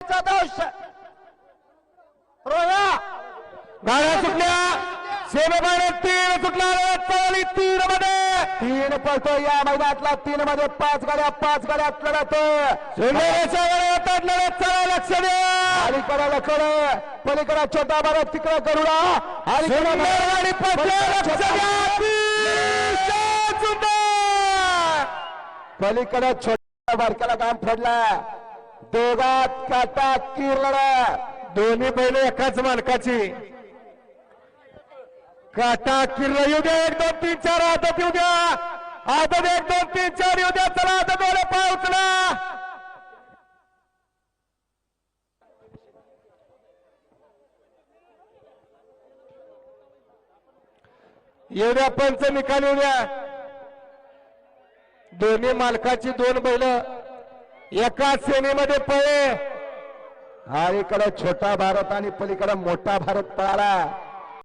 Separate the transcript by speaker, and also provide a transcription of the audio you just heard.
Speaker 1: दोष रोया।
Speaker 2: गाड्या सुटल्या सेवेबाने तीन सुटल्या चालली तीन मध्ये
Speaker 1: तीन पळतो या मैदानातला तीन मध्ये पाच गाड्या पाच गाड्या लढत
Speaker 2: चला लक्ष द्या
Speaker 1: अलीकडे लकड पलीकडे छोटा भारत तिकडे गरुडा।
Speaker 2: सुंदर आणि पटलं लक्ष द्या
Speaker 1: पलीकडे छोट्या बारक्याला काम फोडला। दोघात काटा किरलडा
Speaker 2: दोन्ही बैल एकाच मालकाची. काटा किर्र येऊ द्या एक दोन तीन चार आदत येऊ द्या. आदत एक दोन तीन चार येऊ द्या. चला आता डोळे पाय उचला. येऊ द्या पंच निकाल येऊ द्या. दोन्ही मालकाची दोन बैल. एकाच सेनेमध्ये पळे.
Speaker 1: इकडं छोटा भारत आणि पलीकडं मोठा भारत पळाला